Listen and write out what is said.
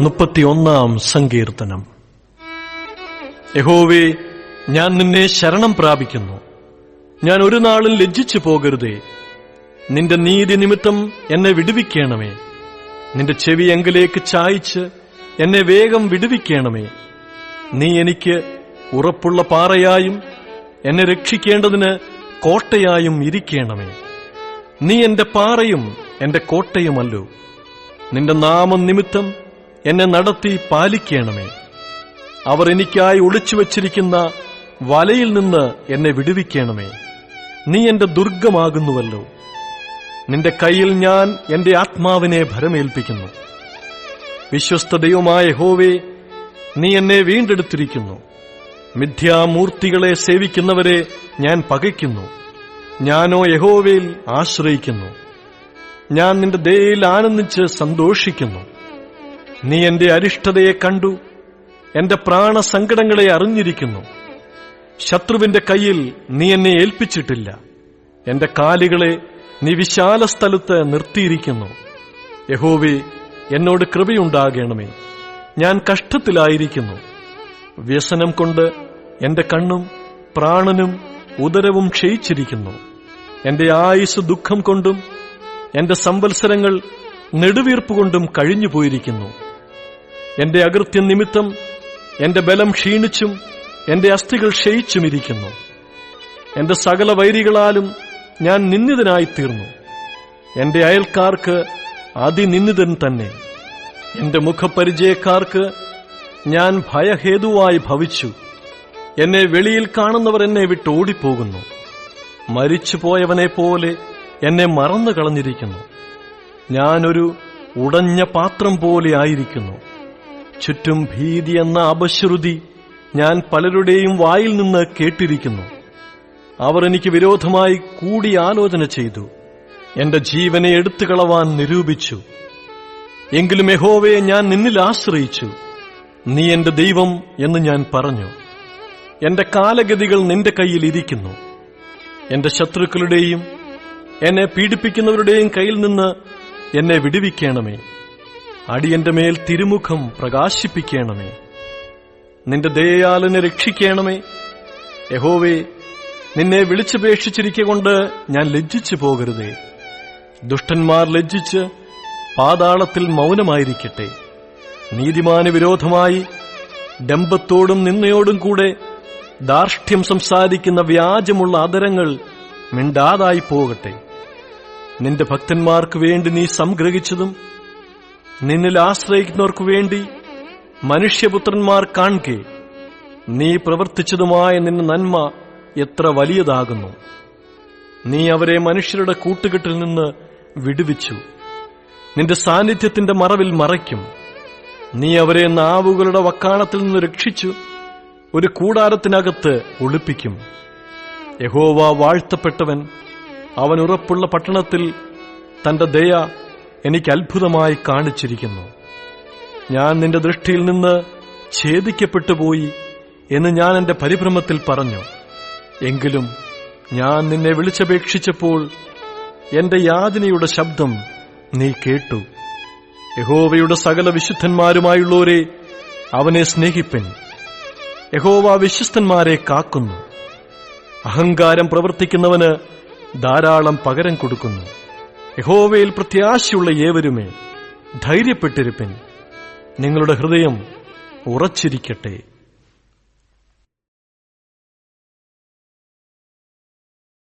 മുപ്പത്തിയൊന്നാം സങ്കീർത്തനം. യഹോവേ ഞാൻ നിന്നെ ശരണം പ്രാപിക്കുന്നു. ഞാൻ ഒരു നാളും ലജ്ജിച്ചു പോകരുതേ. നിന്റെ നീതി നിമിത്തം എന്നെ വിടുവിക്കണമേ. നിന്റെ ചെവി എങ്കിലേക്ക് ചായച്ച് എന്നെ വേഗം വിടുവിക്കണമേ. നീ എനിക്ക് ഉറപ്പുള്ള പാറയായും എന്നെ രക്ഷിക്കേണ്ടതിന് കോട്ടയായും ഇരിക്കണമേ. നീ എന്റെ പാറയും എന്റെ കോട്ടയുമല്ലോ. നിന്റെ നാമം നിമിത്തം എന്നെ നടത്തി പാലിക്കണമേ. അവർ എനിക്കായി ഒളിച്ചു വച്ചിരിക്കുന്ന വലയിൽ നിന്ന് എന്നെ വിടുവിക്കണമേ. നീ എന്റെ ദുർഗമാകുന്നുവല്ലോ. നിന്റെ കയ്യിൽ ഞാൻ എന്റെ ആത്മാവിനെ ഭരമേൽപ്പിക്കുന്നു. വിശ്വസ്ത ദൈവമായ ഹോവേ നീ എന്നെ വീണ്ടെടുത്തിരിക്കുന്നു. മിഥ്യാമൂർത്തികളെ സേവിക്കുന്നവരെ ഞാൻ പകയ്ക്കുന്നു. ഞാനോ യഹോവയിൽ ആശ്രയിക്കുന്നു. ഞാൻ നിന്റെ ദയയിൽ ആനന്ദിച്ച് സന്തോഷിക്കുന്നു. നീ എന്റെ അരിഷ്ടതയെ കണ്ടു. എന്റെ പ്രാണസങ്കടങ്ങളെ അറിഞ്ഞിരിക്കുന്നു. ശത്രുവിന്റെ കയ്യിൽ നീ എന്നെ ഏൽപ്പിച്ചിട്ടില്ല. എന്റെ കാലുകളെ നീ വിശാല സ്ഥലത്ത് നിർത്തിയിരിക്കുന്നു. യഹോവേ എന്നോട് കൃപയുണ്ടാകണമേ. ഞാൻ കഷ്ടത്തിലായിരിക്കുന്നു. വ്യസനം കൊണ്ട് എന്റെ കണ്ണും പ്രാണനും ഉദരവും ക്ഷയിച്ചിരിക്കുന്നു. എന്റെ ആയുസ് ദുഃഖം കൊണ്ടും എന്റെ സംവത്സരങ്ങൾ നെടുവീർപ്പ് കൊണ്ടും കഴിഞ്ഞു പോയിരിക്കുന്നു എന്റെ അകൃത്യം നിമിത്തം എന്റെ ബലം ക്ഷീണിച്ചും എന്റെ അസ്ഥികൾ ക്ഷയിച്ചുമിരിക്കുന്നു. എന്റെ സകല വൈരികളാലും ഞാൻ നിന്ദിതനായി തീർന്നു എന്റെ അയൽക്കാർക്ക് അതിനിന്ദിതൻ തന്നെ. എന്റെ മുഖപരിചയക്കാർക്ക് ഞാൻ ഭയഹേതുവായി ഭവിച്ചു. എന്നെ വെളിയിൽ കാണുന്നവർ എന്നെ വിട്ട് ഓടിപ്പോകുന്നു. മരിച്ചുപോയവനെ പോലെ എന്നെ മറന്നു കളഞ്ഞിരിക്കുന്നു ഞാനൊരു ഉടഞ്ഞ പാത്രം പോലെ ആയിരിക്കുന്നു. ചുറ്റും ഭീതി എന്ന അപശ്രുതി ഞാൻ പലരുടെയും വായിൽ നിന്ന് കേട്ടിരിക്കുന്നു. അവർ എനിക്ക് വിരോധമായി കൂടി ആലോചന ചെയ്തു. എന്റെ ജീവനെ എടുത്തു കളവാൻ നിരൂപിച്ചു. എങ്കിലും യഹോവയെ ഞാൻ നിന്നിൽ ആശ്രയിച്ചു. നീ എന്റെ ദൈവം എന്ന് ഞാൻ പറഞ്ഞു. എന്റെ കാലഗതികൾ നിന്റെ കയ്യിൽ ഇരിക്കുന്നു. എന്റെ ശത്രുക്കളുടെയും എന്നെ പീഡിപ്പിക്കുന്നവരുടെയും കയ്യിൽ നിന്ന് എന്നെ വിടുവിക്കണമേ. അടിയന്റെ മേൽ തിരുമുഖം പ്രകാശിപ്പിക്കണമേ. നിന്റെ എന്നെ രക്ഷിക്കണമേ. യഹോവേ നിന്നെ വിളിച്ചപേക്ഷിച്ചിരിക്കൊണ്ട് ഞാൻ ലജ്ജിച്ചു പോകരുതേ. ദുഷ്ടന്മാർ ലജ്ജിച്ച് പാതാളത്തിൽ മൗനമായിരിക്കട്ടെ. നീതിമാന് വിരോധമായി ഡംബത്തോടും നിന്നയോടും കൂടെ ദാർഷ്ട്യം സംസാരിക്കുന്ന വ്യാജമുള്ള ആദരങ്ങൾ മിണ്ടാതായി പോകട്ടെ. നിന്റെ ഭക്തന്മാർക്ക് വേണ്ടി നീ സംഗ്രഹിച്ചതും നിന്നിൽ ആശ്രയിക്കുന്നവർക്കു വേണ്ടി മനുഷ്യപുത്രന്മാർ കാൺകെ നീ പ്രവർത്തിച്ചതുമായ നിന്റെ നന്മ എത്ര വലിയതാകുന്നു. നീ അവരെ മനുഷ്യരുടെ കൂട്ടുകെട്ടിൽ നിന്ന് വിടുവിച്ചു. നിന്റെ സാന്നിധ്യത്തിന്റെ മറവിൽ മറയ്ക്കും. നീ അവരെ നാവുകളുടെ വക്കാണത്തിൽ നിന്ന് രക്ഷിച്ചു. ഒരു കൂടാരത്തിനകത്ത് ഒളിപ്പിക്കും. യഹോവ വാഴ്ത്തപ്പെട്ടവൻ അവൻ ഉറപ്പുള്ള പട്ടണത്തിൽ തന്റെ ദയ എനിക്ക് അത്ഭുതമായി കാണിച്ചിരിക്കുന്നു. ഞാൻ നിന്റെ ദൃഷ്ടിയിൽ നിന്ന് ഛേദിക്കപ്പെട്ടുപോയി എന്ന് ഞാൻ എന്റെ പരിഭ്രമത്തിൽ പറഞ്ഞു. എങ്കിലും ഞാൻ നിന്നെ വിളിച്ചപേക്ഷിച്ചപ്പോൾ എന്റെ യാതനയുടെ ശബ്ദം നീ കേട്ടു. യഹോവയുടെ സകല വിശുദ്ധന്മാരുമായുള്ളവരെ അവനെ സ്നേഹിപ്പൻ. യഹോവ വിശ്വസ്തന്മാരെ കാക്കുന്നു. അഹങ്കാരം പ്രവർത്തിക്കുന്നവന് ധാരാളം പകരം കൊടുക്കുന്നു. യഹോവയിൽ പ്രത്യാശയുള്ള ഏവരുമേ ധൈര്യപ്പെട്ടിരിപ്പൻ. നിങ്ങളുടെ ഹൃദയം ഉറച്ചിരിക്കട്ടെ.